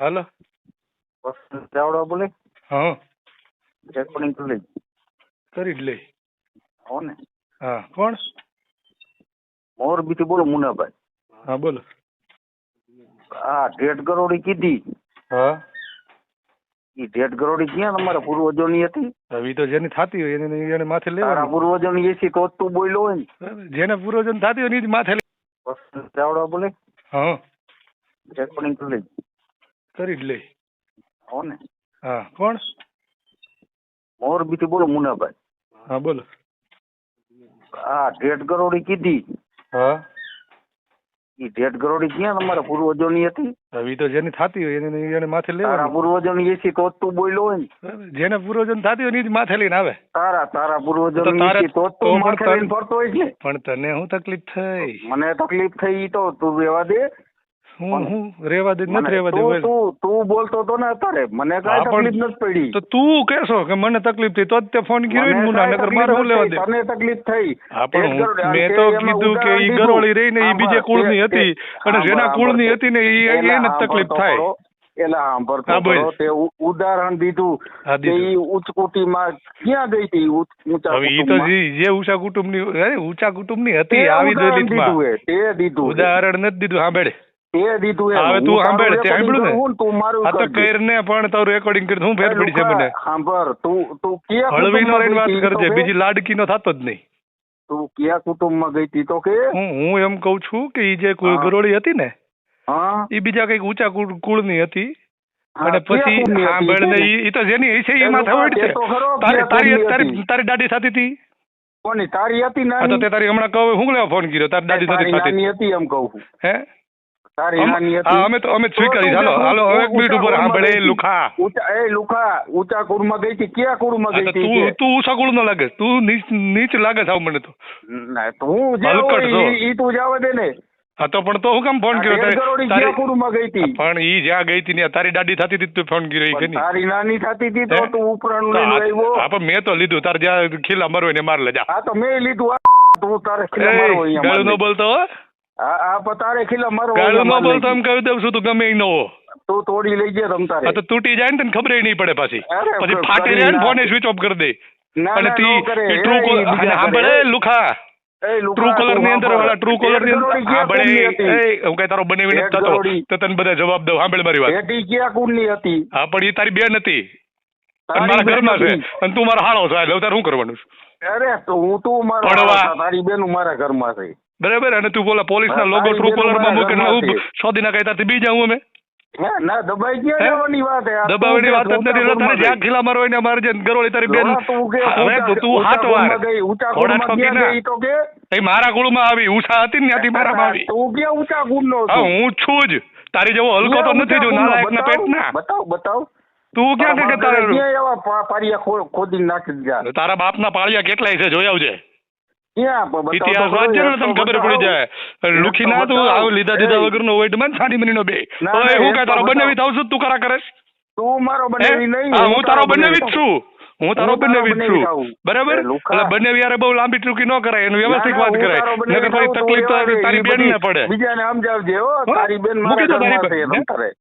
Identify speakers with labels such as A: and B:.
A: હાલો.
B: ચાવડા બોલે?
A: હા.
B: રેકોર્ડિંગ કરી લઈ.
A: કરી જ લે
B: હો ને.
A: હા કોણ?
B: મોરબીથી બોલો મુનાભાઈ.
A: હા બોલો.
B: આ ડેઢ કરોડી કીધી.
A: હા.
B: એ ઢેઢ કરોડી ક્યાં? તમારા પૂર્વજોની હતી.
A: હવે તો જેની થતી હોય એને એને માથે લેવાનું.
B: પૂર્વજોની એસી તો તું બોલ્યો હોય ને.
A: જેને પૂર્વજન થતી હોય એની જ માથે લે-
B: ચાવડા બોલે?
A: હા.
B: રેકોર્ડિંગ કરી લેજો
A: કરી જ લે.
B: હો ને.
A: હા કોણ?
B: મોરબીથી બોલો મુનાભાઈ.
A: હા બોલો.
B: આ ઢેઢ કરોડી કીધી.
A: હા.
B: ઈ ઢેઢ કરોડી ક્યાં તમારા પૂર્વજોની હતી?
A: હવે તો જેની થતી હોય એને એને માથે
B: તારા
A: પૂર્વજો
B: ની એસી તો તું બોલ્યો હોય ને.
A: જેને જેને પૂર્વજન થતી હોય ને માથે લઈને આવે.
B: તારા તારા પૂર્વજો
A: ની
B: એસી તો
A: તું
B: માથે લઈને ફરતો હોય છે.
A: પણ તને શું તકલીફ થઈ?
B: મને તકલીફ થઈ તો તું રહેવા દે.
A: હું હું રેવા દે નથી રેવા દે
B: તું તું બોલતો તો ને અત્યારે મને
A: હા,
B: તકલીફ નથી પડી.
A: તો તું કહેશો કે મને તકલીફ થઈ તો જ તે ફોન કર્યો ને
B: મુના કાંઈ
A: નકર મારે શું લેવા દે?
B: તને તકલીફ થઈ.
A: હા પણ હું- મેં
B: તો
A: કીધું કે ઈ. ગરોળી રહી ને ઈ બીજે કુળની હતી. અને જેના. કુળની હતી ને ઈ એને તકલીફ થાય.
B: એલા સાંભળતો
A: હા,
B: તે ઉદાહરણ દીધું કે ઈ ઉચ્ચ કુટીમાં ક્યાં ગઈ હતી ઊંચા
A: હવે ઈ તો જે ઊંચા કુટુંબની અરે ઊંચા કુટુંબની
B: ની
A: હતી આવી દલિતમાં
B: દીધું તે દીધું
A: ઉદાહરણ નથી દીધું. સાંભળે
B: તે દીધું હે.
A: હવે તું સાંભળ, તે સાંભળ્યું ને?
B: કરું તું મારું
A: આ તો
B: કરજે.
A: પણ તારું રેકોર્ડિંગ કરી હું ફેર પડી છે મને.
B: સાંભળ તું તું કયા
A: હળવી રહીને વાત કરજે
B: તી
A: બીજી લાડકી નો થતો જ નહીં.
B: કે? તું કયા કુટુંબમાં ગઈ તી તો કે?
A: હું હું એમ કઉ છું કે ઈ જે. ગરોળી હતી ને
B: હા.
A: ઈ બીજા કંઈક ઊંચા કુળ- કુળની હતી. અને પછી બળ ને?
B: કે?
A: ઈ તો જેની છે
B: એ
A: એમાં
B: લુખા,
A: થવડ છે. તારી તારી તારી તારી દાદી થતી હતી
B: કોની? તારી હતી
A: ના તો તે તારી હમણાં કહું હું લેવા ફોન કર્યો? તારી દાદી થતી
B: હતી એમ કહું
A: હે? અમ- તો અમે સ્વીકારી.
B: તું
A: હાલો હાલો હવે એક મિનિટ ઉપર સાંભળે લુખા.
B: એ લુખા ઊંચા કુળમાં ગઈ હતી. કયા કુળમાં ગઈ હતી
A: તું ઊંચા કુળ લાગે. તું નીચ નીચ લાગે સાવ મને તો.
B: ના તું જે તું જવા દે ને.
A: હા તો પણ તો હું કેમ ફોન કર્યો? પણ ઈ જ્યાં ગઈ હતી ને તારી દાદી થતી હતી તું ફોન કર્યો કે
B: તારી નાની થતી હતી તો તું ઉપરાણું લઈને આવ્યો.
A: હા પણ મેં તો લીધું. તાર જ્યાં ખીલા મરવાય ને માર લેજા.
B: હા તો મેં લીધું. તું તારે ખીલા મારવો
A: એ
B: અહીંયા
A: ગાળું
B: માર
A: ન બોલતો હો.
B: આ તારે ખીલા મારો
A: ગાળું
B: અહીંયા
A: બોલતો એમ કહી દઉં છું તું ગમે હો.
B: તું તોડી લઈ જાય
A: રમતા તો તૂટી જાય ને તને ખબર નહીં પડે પાછી. પછી ફાટી જાય ને ફોને સ્વિચ ઓફ કરી દે. અને તી
B: નો
A: ટ્રુ કોલર સાંભળે લુખા. ટ્રુ કોલરની અંદર વાળા ટ્રુ કોલરની અંદર
B: કરોડી
A: હા કઈ તારો
B: બનાવીને
A: થતો. તો તને બધા જવાબ દઉં. સાંભળ મારી વાત.
B: એટી ક્યાં કુળની હતી?
A: હા પણ એ તારી બેન હતી. અને મારા ઘરમાં છે. અને તું મારો હાળો છે. એટલે તારે શું કરવાનું છે?
B: અરે તો હું તું મારા. તારી બેન મારા ઘરમાં છે.
A: બરાબર? અને તું બોલા પોલીસ ના
B: હા,
A: લોગો ટ્રુ
B: બેન
A: કોલરમાં
B: મારા
A: મૂકીને હું દિના કઈ તારથી બી જાઉં અમે.
B: ના દબાઈ જવાની વાત
A: દબાવવાની વાત જ નથી તારે જ્યાં ખીલા મારો હોય ને અમારે જે ગરોળી તારી બેન
B: હા, તું કે
A: હવે તું હાથ વાર
B: કુળમાં ગઈ, ઊંચા
A: ઘોડા ઠોકી ના.
B: ગઈ તો કે?
A: એ મારા કુળમાં આવી ઉષા હતી ને ત્યાંથી મારામાં આવી.
B: તું ઊંચા
A: હા હું છું જ. તારી જેવો હલકો તો નથી જો નાલાયક? ના પેટના.
B: બતાવ બતાવ.
A: તું ક્યાં કે
B: તારા એવા પારિયા ખો- ખોદીને નાખી દીધા?
A: તારા બાપના પાળિયા કેટલાય છે જોઈ આવજે. ઇતિહાસ
B: ખરો,
A: ને
B: યાર,
A: ખબર પડી જાય. લુખી ના તું આવ લીધા દીધા
B: એ.
A: વગરનો વેટમાં સાડી મહિનો બે.
B: ના,
A: ઓય
B: ના,
A: હું કઈ તારો બનાવી થાવ છું તું કરા કરે
B: તું મારો બનાવી નહીં
A: હું તારો બનાવી જ છું. હું તારો
B: હું તારો
A: બનાવી જ છું. બરાબર? એટલે બંને યારે બહુ લાંબી ટૂંકી ન કરાય. એનું વ્યવસ્થિત વાત કરાય. નકર તકલીફ તો તારી બેન ને પડે.
B: બીજાને સમજાવજે હો? તારી
A: બેન.
B: તમ તારે